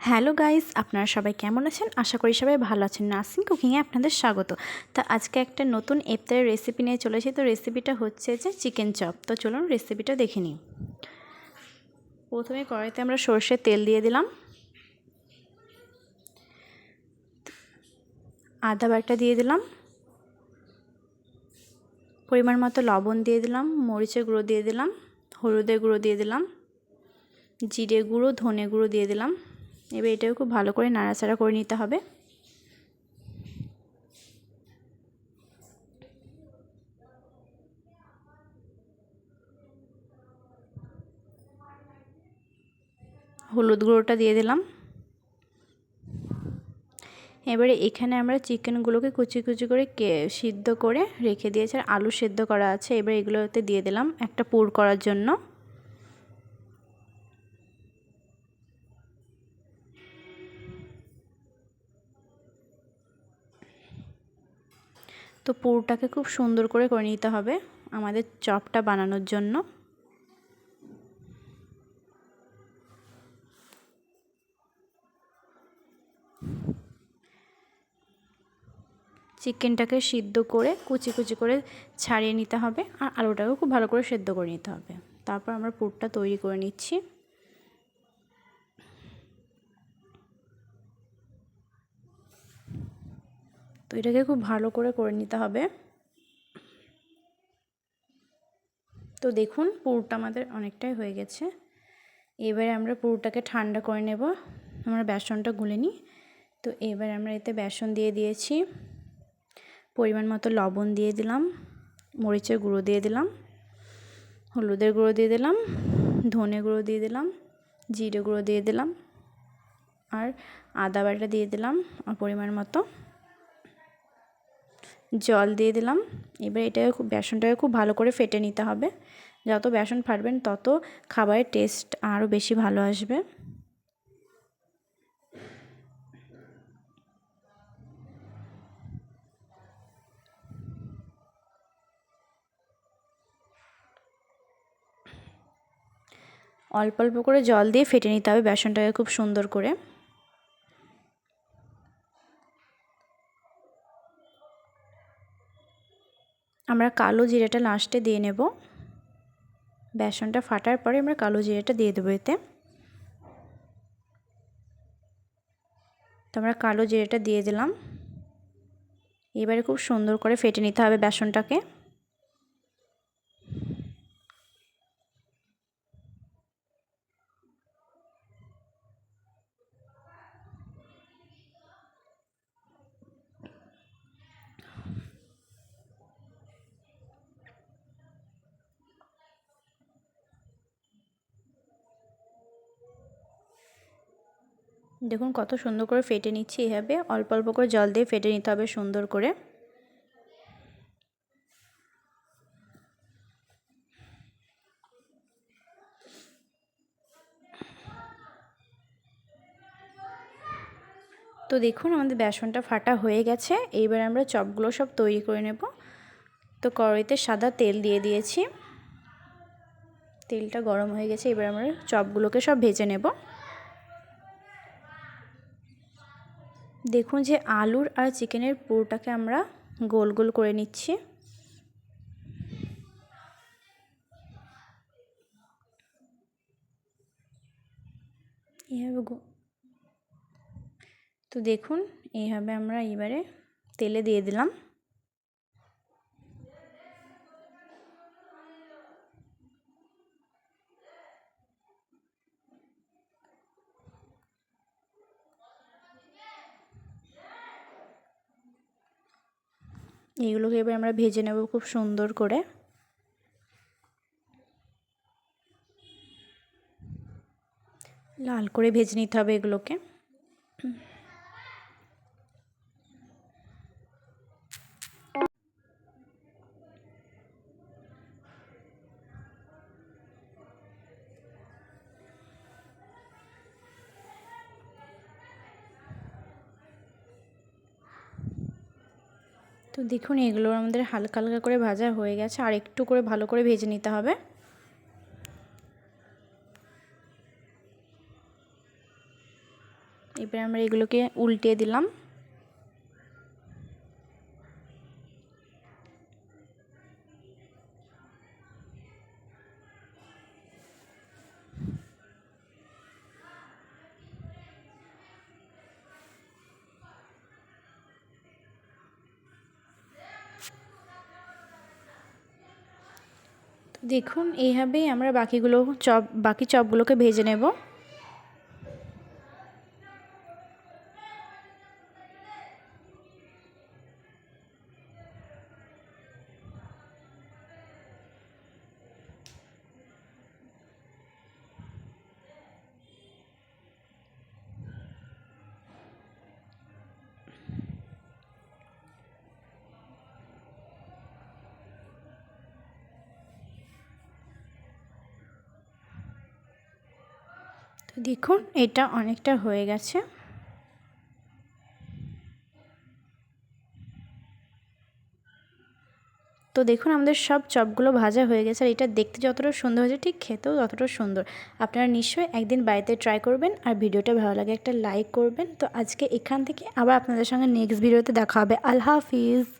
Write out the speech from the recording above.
Hello guys, আপনারা সবাই কেমন আছেন? আশা করি সবাই ভালো আছেন। নার্সিং কুকিংয়ে আপনাদের স্বাগত। তা আজকে একটা নতুন ইফতারের রেসিপি নিয়ে চলেছি তো রেসিপিটা হচ্ছে যে চিকেন চপ তো চলুন রেসিপিটা দেখে নিই। প্রথমে কড়াইতে আমরা সর্ষের তেল দিয়ে দিলাম। আদা বাটা দিয়ে দিলাম। পরিমাণ মতো লবণ দিয়ে দিলাম। মরিচের গুঁড়ো দিয়ে দিলাম। হলুদের গুঁড়ো দিয়ে দিলাম। জিরে গুঁড়ো, ধনে গুঁড়ো দিয়ে দিলাম। এবার এটাও খুব ভালো করে নাড়াচাড়া করে নিতে হবে। হলুদ গুঁড়োটা দিয়ে দিলাম। এবারে এখানে আমরা চিকেনগুলোকে কুচি কুচি করে সিদ্ধ করে রেখে দিয়েছি, আর আলু সেদ্ধ করা আছে। এবার এগুলোতে দিয়ে দিলাম একটা পুর করার জন্য। তো পুরটাকে খুব সুন্দর করে করে নিতে হবে আমাদের চপটা বানানোর জন্য। চিকেনটাকে সিদ্ধ করে কুচি কুচি করে ছাড়িয়ে নিতে হবে আর আলুটাকেও খুব ভালো করে সেদ্ধ করে নিতে হবে। তারপর আমরা পুরটা তৈরি করে নিচ্ছি। তো এটাকে খুব ভালো করে করে নিতে হবে। তো দেখুন পুরটা আমাদের অনেকটাই হয়ে গেছে। এবারে আমরা পুরটাকে ঠান্ডা করে নেব। আমরা বেসনটা গুলে নিই। তো এবার আমরা এতে বেসন দিয়ে দিয়েছি। পরিমাণ মতো লবণ দিয়ে দিলাম। মরিচের গুঁড়ো দিয়ে দিলাম। হলুদের গুঁড়ো দিয়ে দিলাম। ধনে গুঁড়ো দিয়ে দিলাম। জিরে গুঁড়ো দিয়ে দিলাম। আর আদা বাটা দিয়ে দিলাম। পরিমাণ মতো জল দিয়ে দিলাম। এবার এটাকে খুব, বেসনটাকে খুব ভালো করে ফেটে নিতে হবে। যত বেসন ফাটবেন তত খাবারের টেস্ট আরও বেশি ভালো আসবে। অল্প অল্প করে জল দিয়ে ফেটে নিতে হবে বেসনটাকে খুব সুন্দর করে। আমরা কালো জিরেটা লাস্টে দিয়ে নেব। বেসনটা ফাটার পরে আমরা কালো জিরেটা দিয়ে দেবো এতে। তো আমরা কালো জিরেটা দিয়ে দিলাম। এবারে খুব সুন্দর করে ফেটে নিতে হবে বেসনটাকে। দেখুন কত সুন্দর করে ফেটে নিচ্ছি এভাবে। অল্প অল্প করে জল দিয়ে ফেটে নিতে হবে সুন্দর করে। তো দেখুন আমাদের বেসনটা ফাটা হয়ে গেছে। এইবার আমরা চপগুলো সব তৈরি করে নেব। তো কড়াইতে সাদা তেল দিয়ে দিয়েছি। তেলটা গরম হয়ে গেছে, এবার আমরা চপগুলোকে সব ভেজে নেব। দেখুন যে আলুর আর চিকেনের পুরোটাকে আমরা গোল গোল করে নিচ্ছি। এইভাবে তো দেখুন, এইভাবে আমরা এবারে তেলে দিয়ে দিলাম। এইগুলোকে এবার আমরা ভেজে নেব খুব সুন্দর করে। লাল করে ভেজে নিতে হবে এগুলোকে। তো দেখুন, এগুলো আমাদের হালকা হালকা করে ভাজা হয়ে গেছে। আর একটু করে ভালো করে ভেজে নিতে হবে। এবার আমরা এগুলোকে উল্টে দিলাম। দেখুন এইভাবেই আমরা বাকিগুলো চপ বাকি চপগুলোকে ভেজে নেব। দেখুন, এটা অনেকটা হয়ে গেছে। তো দেখুন, আমাদের সব চপগুলো ভাজা হয়ে গেছে, আর এটা দেখতে যতটা সুন্দর হয়েছে, ঠিক খেতেও ততটা সুন্দর। আপনারা নিশ্চয়ই একদিন বাড়িতে ট্রাই করবেন, আর ভিডিওটা ভালো লাগে একটা লাইক করবেন। তো আজকে এখান থেকে আবার আপনাদের সঙ্গে নেক্সট ভিডিওতে দেখা হবে। আল্লাহ হাফিজ!